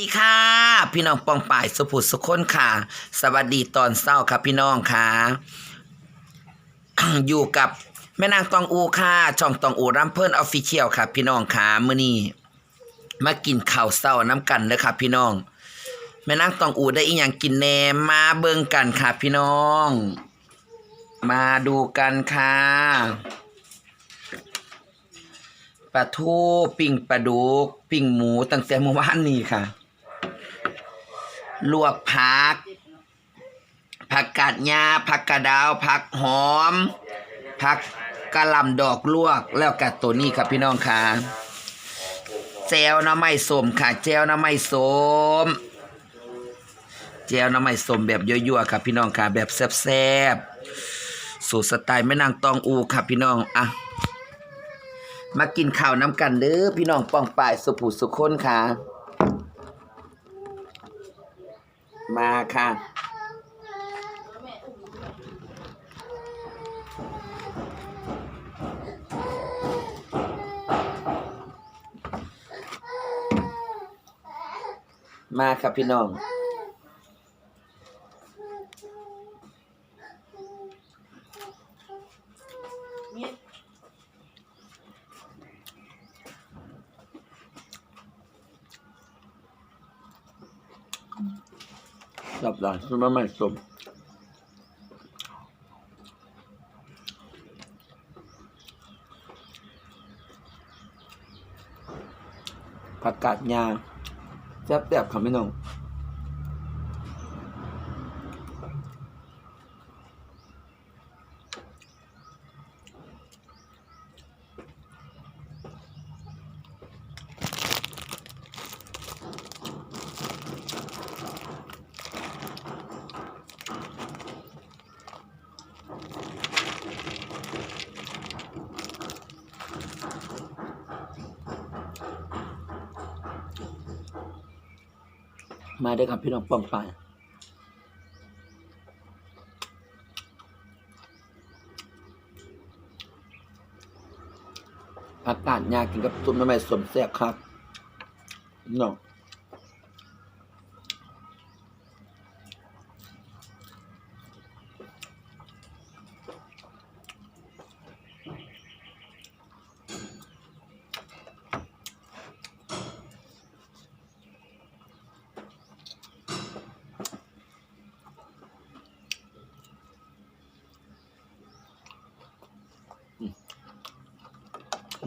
ดีค่ะ พี่น้องปองป่ายสุภุสุคนค่ะ สวัสดีตอนเศร้าครับพี่น้องค่ะ อยู่กับแม่นางตองอูค่ะช่องตองอูรัมเพิ่นออฟฟิเชียลค่ะ พี่น้องค่ะมื้อนี้มากินข้าวเศร้าน้ำกันเด้อค่ะพี่น้อง แม่นางตองอูได้อีหยังกินแหนมมาเบิ่งกันค่ะ พี่น้อง มาดูกันค่ะปลาทูปิ้งปลาดุกปิ้งหมูตั้งแต่เมื่อวานนี้ค่ะ ลวกผัก ผักกาดหญ้าผักกระดาว ผักหอม ผักกะหล่ำดอกลวก แล้วกับตัวนี้ครับพี่น้องค่ะแจวน้ำไม้สมค่ะ แจวน้ำไม้สมแจวน้ำไม้สมแบบยั่วๆครับพี่น้องค่ะ แบบแซ่บๆ สูตรสไตล์แม่นางตองอูครับพี่น้องอะมากินข้าวน้ำกันเด้อพี่น้องป้องป่ายสุภูสุคนค่ะ มาค่ะ มาครับพี่น้อง รับหลานสมัยใหม่สมผักกาดยาแซ่บแบบค่ะพี่น้อง มาได้อครับพี่น้องป้องปายผักกาดยากินกับซุปน้ำมันสมแซ่บครับน้อง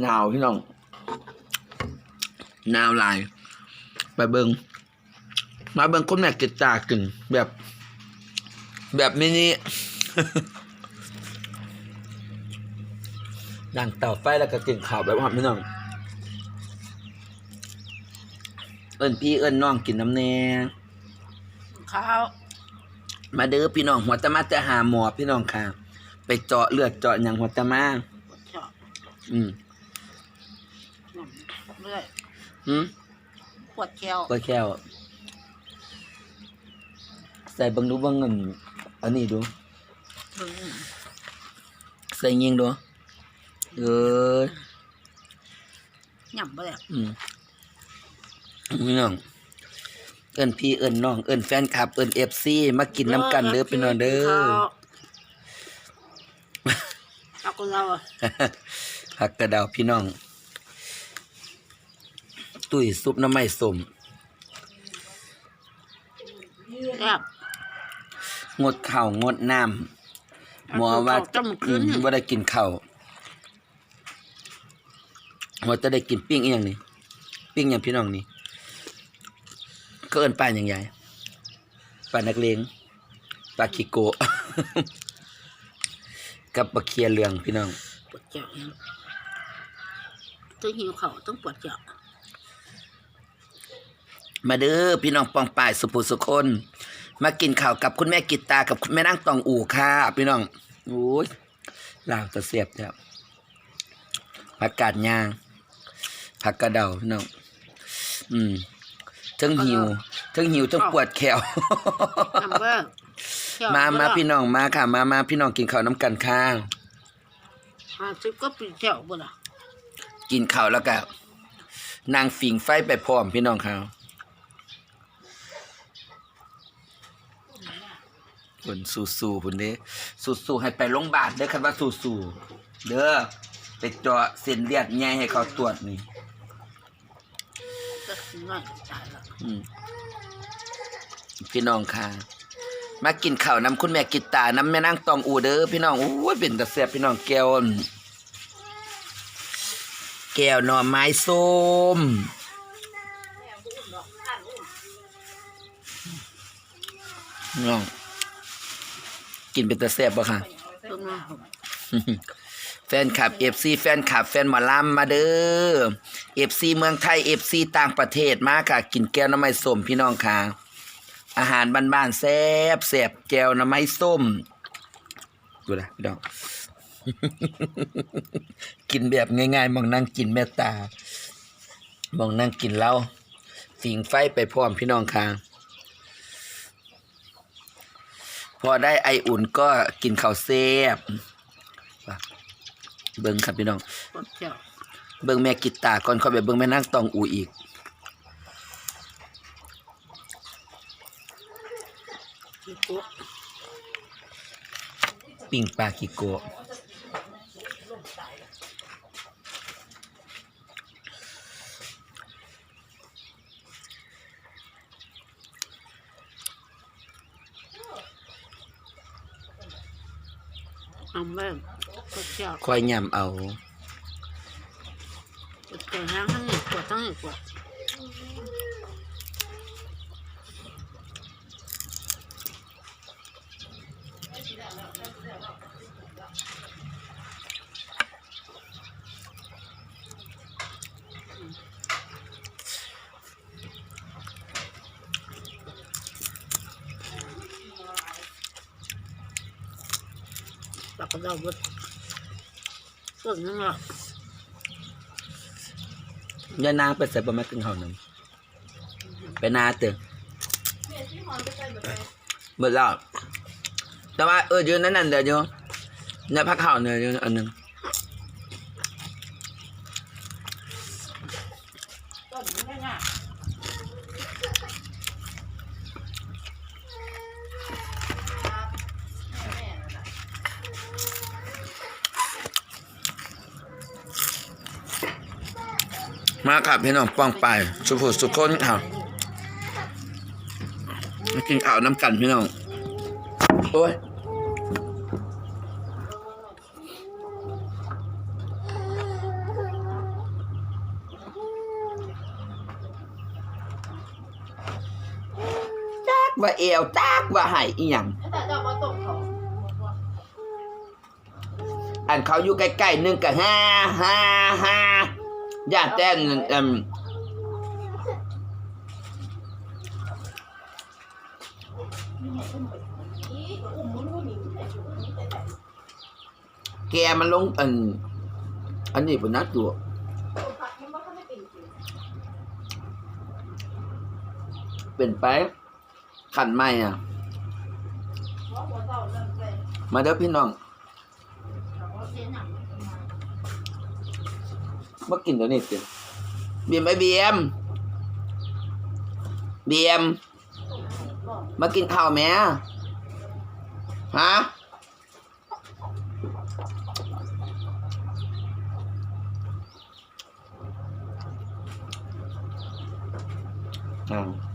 นาวพี่น้องหนาวหลายไปเบิงมาเบิงคนแม่กิตากินแบบ แบบมินิดังเต่าไฟแล้วก็กินข้าวแบบว่าพี่น้องเอิ้นพี่เอิ้นน้องกินน้ำแน่ข้าวมาเด้อพี่น้องหัวตะมาจะหาหมอพี่น้องค่ะ ไปเจาะเลือดเจาะอย่างหัวตะมาเจาะอืม เรื่อยหืมปวดแก้วก็แค่วใส่เบังดูเบังเงินอันนี้ดูถึงใส่ยิงดูเออหย่ำไปแล้วอืมพี่น้องเอิ้นพี่เอิ้นน้องเอิ้นแฟนคลับเอิ้นเอฟซีมากินน้ำกันเด้อพี่น้องเด้อเอาคนเราอะผักกระดาวพี่น้อง ตุ้ยซุปน้ำไม้สมแซ่บ งดข้าวงดน้ำหมอว่าจำอืคืนมว่าได้กินข้าวว่าจะได้กินปิ้งอีหยังนี่ปิ้งอย่างพี่น้องนี่ก็เอินป้าอย่างใหญ่ป้านักเลงป้าคิโกะ กับปลาเคียเหลืองพี่น้อง ปวดแก้วต้องหิวเขาวต้องปวดแก้ว มาเด้อพี่น้องปองป่ายสุภูสุคน มากินข้าวกับคุณแม่กิตตากับคุณแม่นั่งตองอู่ค่ะ พี่น้องโอ้ยลาวจะเสียบแล้วผักกาดย่างผักกระเดาพี่น้องอืมทั้งหิวทั้งหิวทั้งปวดแขวน้ำเบิ้งแก้วมามาเบิ่งพี่น้องมาค่ะ มามาพี่น้องกินข้าวน้ำกันค่ะห้าสิบก็ปีแก้วบ่ล่ะ กินข้าวแล้วก็นางฝิงไฟไปพร้อมพี่น้องค่ะ เพิ่นสู้ๆพุ่นเด้สู้ๆให้ไปโรงพยาบาลเด้อคันว่าสู้ๆเด้อไปเจาะเส้นเลือดใหญ่ให้เขาตรวจนี่ก็คือน้อยตายล้วอืมพี่น้องค่ะ มากินข้าวนำคุณแม่กิตตาน้ำแม่นางตองอูเด้อพี่น้องโอ้ยเป็นตะเสียบพี่น้องแก้วอั่นแก้วหน่อไม้ส้มน้อง กินเป็นตะเสียบบ่ค่ะ ต้นมาหอมแฟนคลับ FC แฟนคลับ แฟนหมอลำมาเด้อ FC เมืองไทย FC ต่างประเทศมาค่ะ กินแก้วน้ำไม้ส้มพี่น้องค่ะ อาหารบ้านๆแซ่บแซ่บแก้วน้ำไม้ส้ม ดูนะพี่น้อง กินแบบง่ายๆมองนั่งกินแม่ตามองนั่งกินเหล้าฝิงไฟไปพร้อมพี่น้องค่ะ พอได้ไออุ่นก็กินข้าวเซ่บเบิ้งครับพี่น้อง เบิ้งแม่กิตตาก่อนเข้าไปเบิ้งแม่นั่งตองอูอีกปิ่งปลากิโกะ ทำแบบปวดเจ้าค่อยย่ำเอาปวดเจ้าทั้งทั้งนี้ปวดทั้งนี้ปวด ปากกระเดาบด ส่วนนึงหรอกย่านางไปใส่บะมากินข้าวหนึงไปนาเตึงหมดแล้วแต่ว่าเอออยู่นั่นนั่นเดี๋ยวอยู่เนี่ยพักข้าวเนี่ยอยู่อันหนึง มาครับพี่น้องป้องไปสุขุสุขคนค่ะมากินข้าวน้ำกันพี่น้องโอ้ยจักว่าเอวจักว่าหายอีหยังอ่ามาตกเขาอันเขาอยู่ใกล้ๆหนึงกับห้าห้าห้า ญาติแจ้งเอิ่มแกมันลงอัน อันนี้บนนัดตัวเป็นไปขันไม่อะ มาเด้อพี่น้อง มากินตัวนี้สิเบียมไอเบียมเบียมมากินข้าวแม่ฮะอืม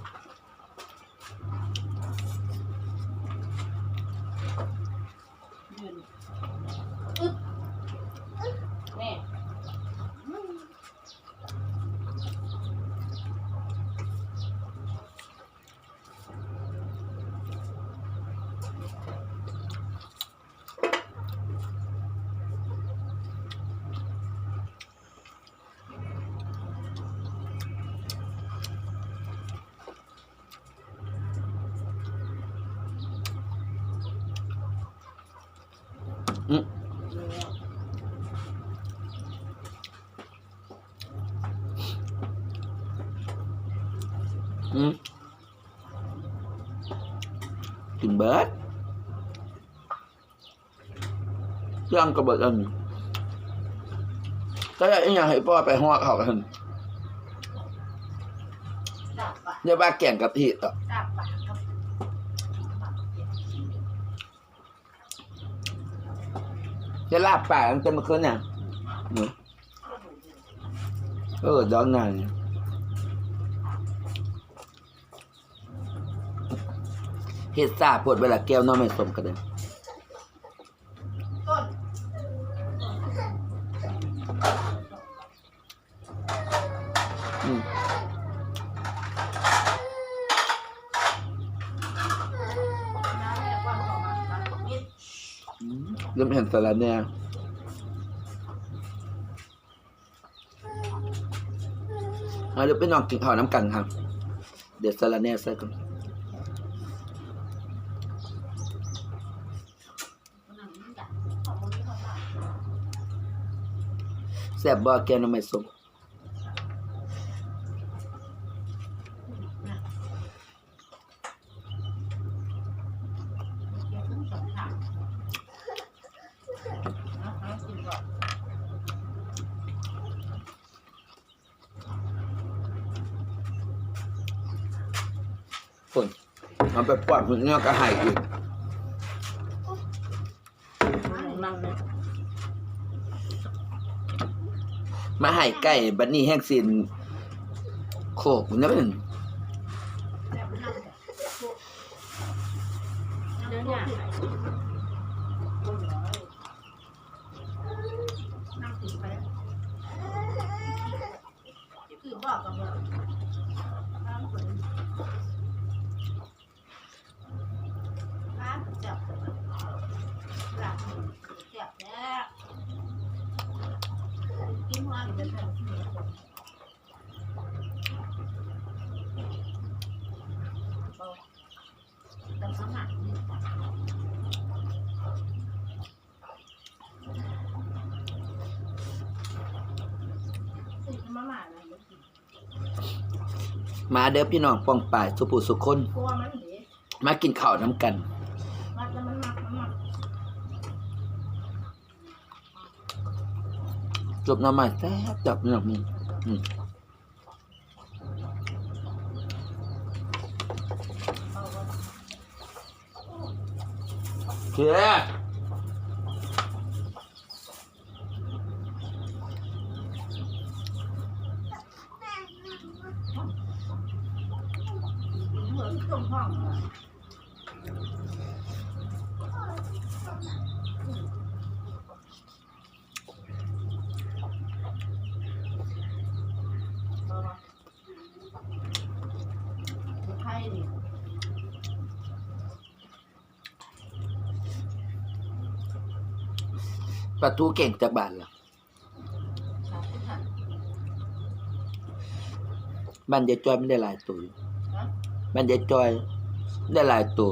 กินเบิดเครื่องกระเบิดอันก็อย่างให้พ่อไปหัอเขาอันเดี๋บ้าแก่งกะทิต่อจะลาบป่าตั้งแต่เมื่อคืนเนี่ยเออดองนาน เฮ็ดซาปวดเวลาแก้วน้องไม่สมกันเลยต้อเริ่มเห็นสารแหน่เอาเดี๋ยวไปนอนกินข้าวน้ำกันครับ เดี๋ยวสารแหน่ใส่กันงมันจับของมันไม่ค่อยได้ แซ่บบ่แก้วน้ำไม่สมเดี๋ยวต้องสองทางเอาเอากินก่อนคนมันไปปอดหุ่นเนื้อก็หายอีก นั่งเลย มาใหายใกล้บัดนี้แห้งสินโคกนั่นเป็น เดี๋ยวเนี่ยนั่งติดไปคือบอกกับเราน้ำฝนน้ำจับหลับจับแล้วกินว่าจะทำที่ไหนแต่สมัคร ซื้อ มาม่าอะไรบ่กินมาเด้อพี่น้องป้องป่ายสุผู้สุคนกลัวมันเด้มากินข้าวน้ำกัน มัดแล้วมันมักมันมักจบหน้ำใหม่แซ่บจับเนื้อมึงอืมเอาไว้โอเค เหมือนต้มห้องอะเอาไว้ดูไข่ดิ ปลาทูเก่งจากบ้านล่ะชาที่หันบ้านยายจอยไม่ได้หลายตัวอยู่นะบ้านยายจอยได้หลายตัว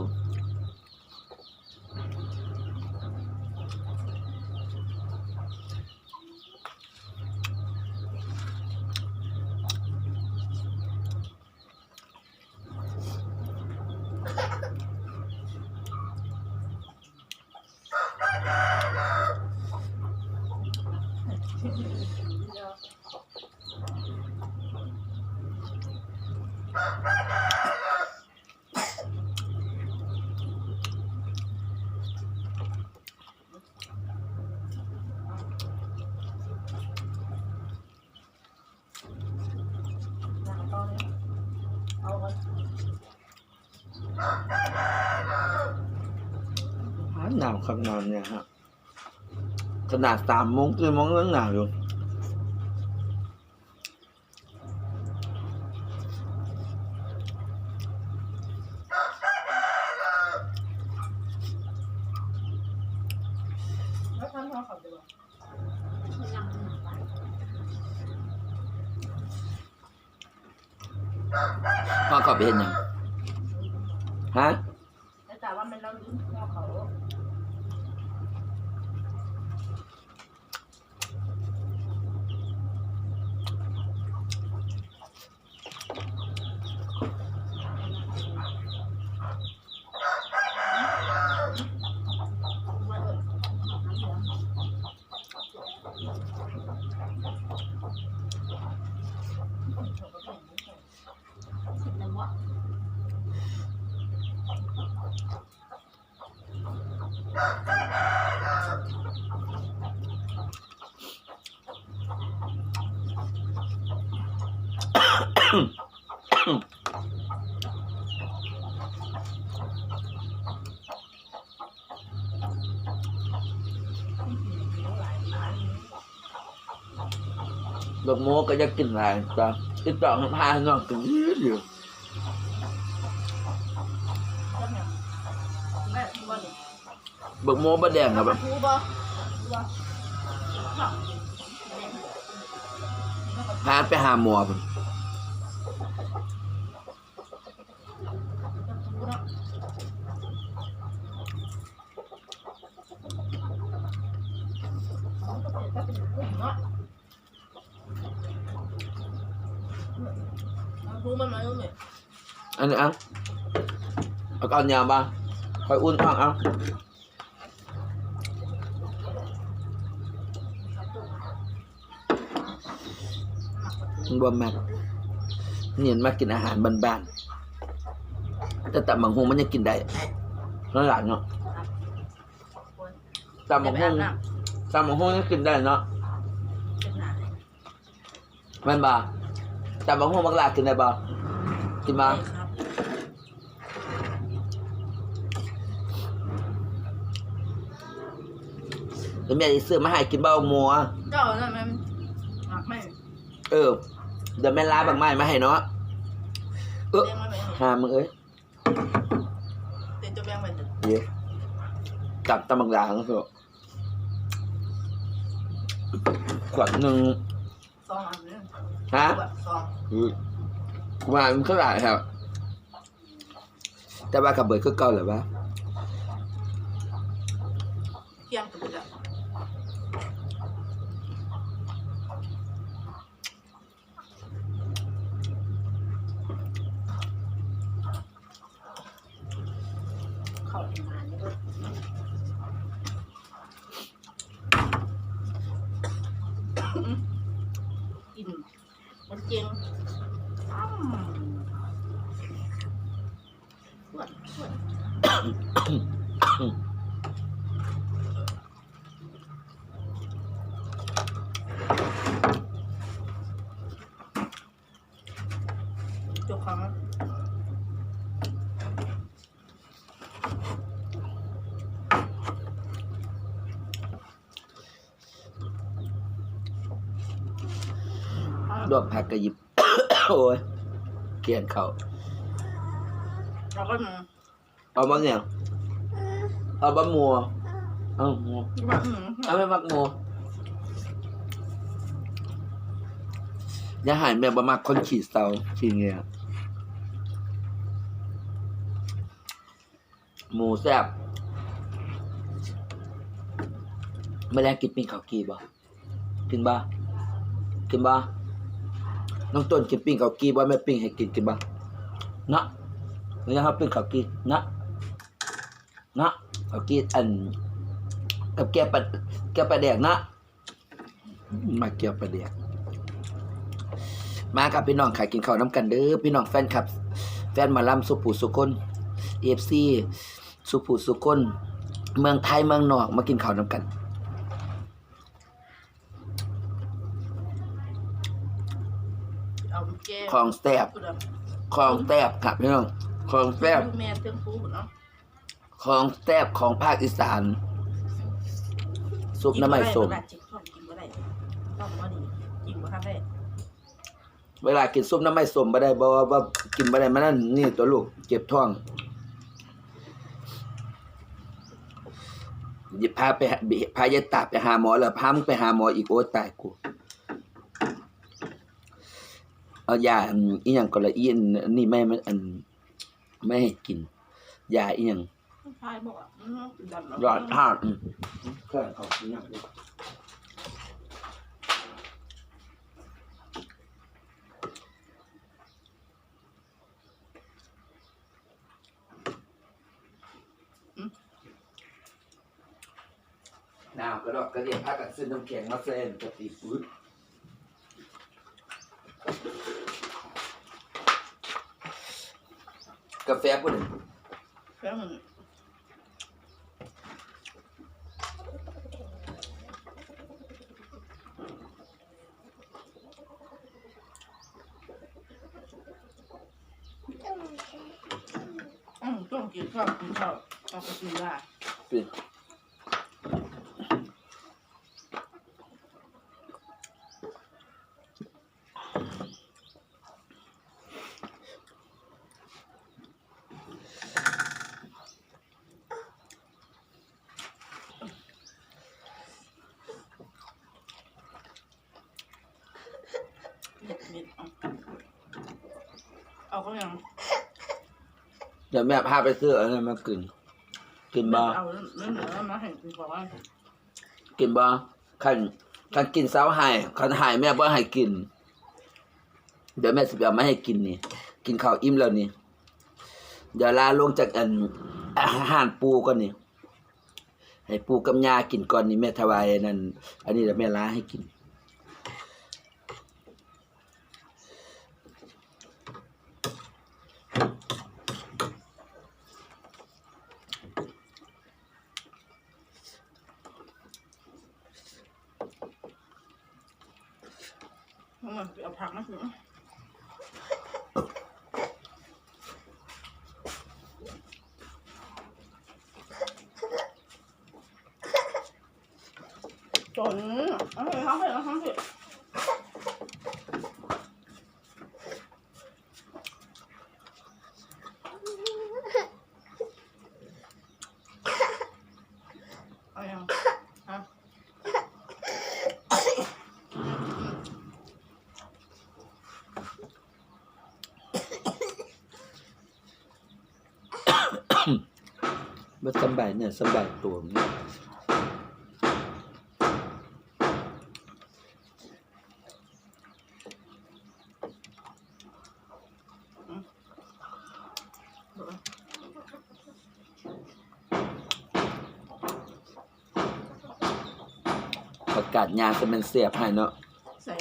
เดี๋ยว หนังตอนนี้เอาไว้ หนาวครับหนาวเนี่ยฮะขนาดสามโมงสี่โมงยังหนาวอยู่แล้วทำเขาขาดูไม่นั่งหนังไปพ่อเขาไปเห็นยังฮะ แล้วแต่ว่ามันเราลิ้นหัวเขา ดอกโมก็จะกินอะไรจ้ะติดต่อกับพาน้องกินอยู่เยแม่บ่นี่บักโมบะแดงครับครูบ่บ่เนาะพาไปหาหมอพุ่น ครูเนาะเนาะครูมันมาอยู่นี่ อันนี้อะเอาก้อนยาวบ้างคอยอุ่นท้องเอามันบ่แม่นเนียนมากินอาหารบ้านๆแต่ตับหมังหงมันยังกินได้นั่นหลานเนาะตับหมังหงตับหมังหงยังกินได้เนาะเป็นหน้าเลยแม่นบ่ตับหมังหงบักหลากินได้บ่กินบ่ ครับ เดี๋ยวแม่สิซื้อมาให้กินบ่หมัว เจ้านั่นมันหมักไม่เออ เดี๋ยวแม่ล้าบางไม้มาให้เนาะ เออเลี้ยงมันไม่หามึงเอ้ยเต็มจะแบ่งไปถึงเดี๋ยวจับตำบักหลางเถอะขวดหนึ่งสองอันนึงฮะ แบบสองอืมว่ามันเท่าไหร่ครับ แต่ว่ากับเบิดคือเก่าเหรอวะ เคี่ยงกับจะเข้าทำงานนี่ก็กินมันเจงอ้ำปวดปวด จบคำแล้ว ดวกผักกระยิบ โอ้ยเกลียนเขาเราก็มาเอาบ้างเนี่ยเอาบ้ามัวเอามัวว่าอืมเอาไม่มักมัวอย่าหายแม่บ่มักคนขี่เสาขี่เงี้ยหมูแซ่บไม่แล้วกินปิ้งข้าวกีบ่กินบ่กินบ่ น้องต้นกินปิ้งข้าวกีบ่แม่ปิ้งให้กินกินบ่นะไม่ใช่ครับปิ้งข้าวกีนะนะข้าวกีอันกับแก้วปลาแก้วปลาแดกนะ มาเกี่ยวปลาแดกมาครับพี่น้องขายกินข้าวน้ำกันเด้อพี่น้องแฟนคลับ แฟนหมาลำสุผูสุคนเอฟซีสุผูสุคนเมืองไทยเมืองนอกมากินข้าวน้ำกัน เอาแก้ ข องแซ่บสุดอะของแซ่บครับพี่น้องของแซ่บลูกแม่เติมฟูหมดเนาะของแซ่บของภาคอีสาน ซุปน้ำมันส้มจิบข้าวกินบ่ได้ต้องมาดีกินบ่ทันได้เวลากินซุปน้ำไม่ส้มบ่ได้บ่ว่าว่ากินบ่ได้มันนั่นนี่ตัวลูกเจ็บท้องหยิบพาไปหาบิพายายตาไปหาหมอแล้วพามึงไปหาหมออีกโอ้ตายกู เอายาอันอีหยังก็ละอีอันนี่ไม่มันอันไม่ให้กินยาอีหยังพายบอกอะอืมดำหลอดทาดอืมเครื่องเขาอีหยังนี่หนาวก็ดอกกระเดียดพากันซื้อน้ำแข็งมาเส้นกะติปื๊ด กาแฟปุ่นแค่มันอืมต้องกินข้าวกินข้าวเอาไปกินละปิด เม็ดเม็ดเอาเอาก็ยัง เดี๋ยว แม่พาไปซื้อเอะไรมากิน กินบ่เอาเรื่องเหนือมาให้กินบอกว่ากินบ่คันคันกินเช้าใหายคันใหายแม่บ่ให้กิน เดี๋ยวแม่สิไปเอามาให้กินนี่ กินข้าวอิ่มแล้วนี่ เดี๋ยวลาลงจากอันอาหารปูก่อนนี่ ให้ปูกับยากินก่อนนี่แม่ถวายอันนั่น อันนี้เดี๋ยวแม่ลาให้กินมันเอาผักมาถึงจนเอาให้เขาให้เขาให้ เอายังฮะบ่สบายเนี่ยสบายตัวนี่ ประกาศ ยาจะเป็นเสียบให้เนาะใส่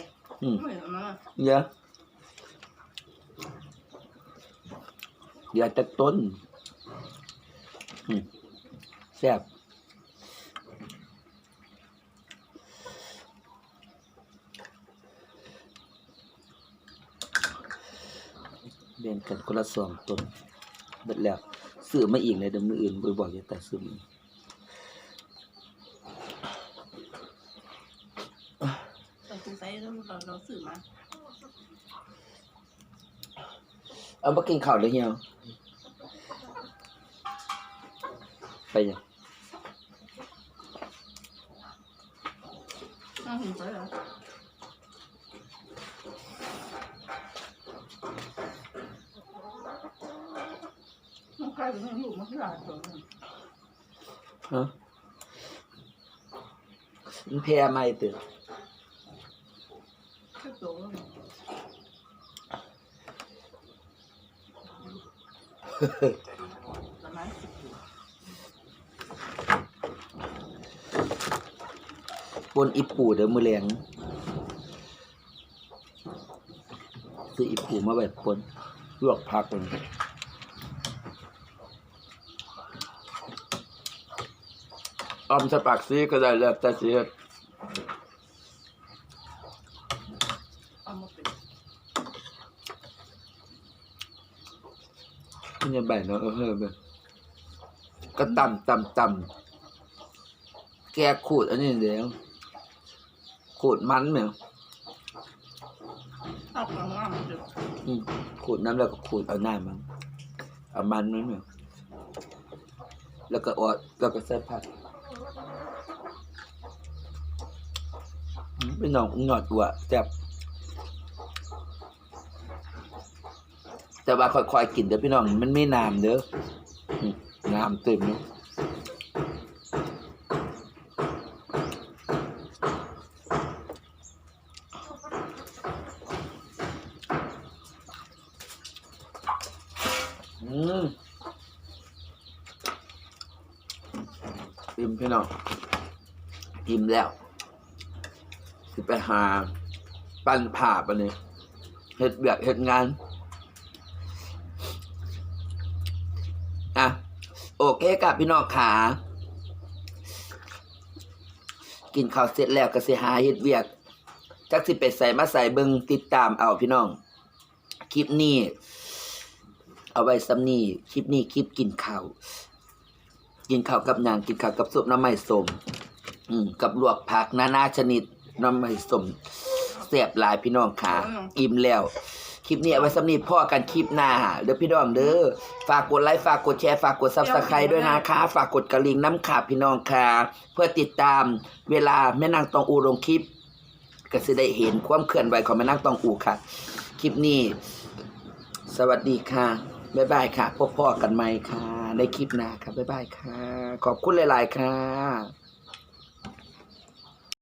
อืมไม่เอามาเยอะเดี๋ยวจะต้นอืมแซ่บเรียนกันคนละสองต้นเบิดแล้วซื้อมาอีกเลยเดี๋ยวมืออื่นบ่บอกอย่าแต่ซื้อมาเราซื้อใส่ แล้วเราเราซื้อมาเอามากินข้าวเลยเฮียไปยังน่าสนใจเหรอมันใครเป็นอยู่มาที่หลายตัวฮะมันแพ้ไหมตื่น แค่ตัว ประมาณสิบตัวปนอีปูเดี๋ยวมือแรงซื้ออีปูมาแบบปนลวกผักมันออมสปักซีก็ได้แล้วแต่เสีย เอามาเป็น มันยังใบเนาะเออเฮ้ยก็ต่ำต่ำต่ำแกขูดอันนี้เดี๋ยวขูดมันเหมือนเอาของว่ามันจะขูดน้ำแล้วก็ขูดเอาหน้ามันเอามันมันเหมือนแล้วก็ออดแล้วก็ใส่ผักอืมเป็นหนองหนอดอัวแซ่บ แต่ว่าค่อยๆกินเด้อพี่น้อง มันไม่น้ำเด้อน้ำเต็มเนาะอืมอิ่มพี่น้องอิ่มแล้วสิไปหา ปั้นผ่าปะเนี่ยเฮ็ดเบียกเฮ็ดงาน อะ โอ เคกับพี่น้องขากินข้าวเสร็จแล้วก็สิหาเฮ็ดเวียก จักสิไปใส่มาใส่เบิงติดตามเอาพี่น้อง คลิปนี้ เอาไว้ซ้ำนี่คลิปนี้คลิปกินข้าวกินข้าวกับหนางกินข้าวกับซุปน้ำไม้สมอืมกับลวกผักนานาชนิดน้ำไม้สมเสียบหลายพี่น้องค่ะอิ่มแล้ว คลิปนี้เอาไว้สำนีพ่อกันคลิปหน้าเด้อพี่น้องเด้อฝากกดไลค์ฝากกดแชร์ฝากกดซับสไครต์ด้วยนะคะฝากกดกระลิงน้ำขาพี่น้องค่ะเพื่อติดตามเวลาแม่นางตองอูลงคลิป ก็จะได้เห็นความเคลื่อนไหวของแม่นางตองอูค่ะ คลิปนี้ สวัสดีค่ะบ๊ายบายค่ะพบพ่อกันใหม่ค่ะ ในคลิปหน้าค่ะบ๊ายบายค่ะ ขอบคุณหลาย ๆ ค่ะ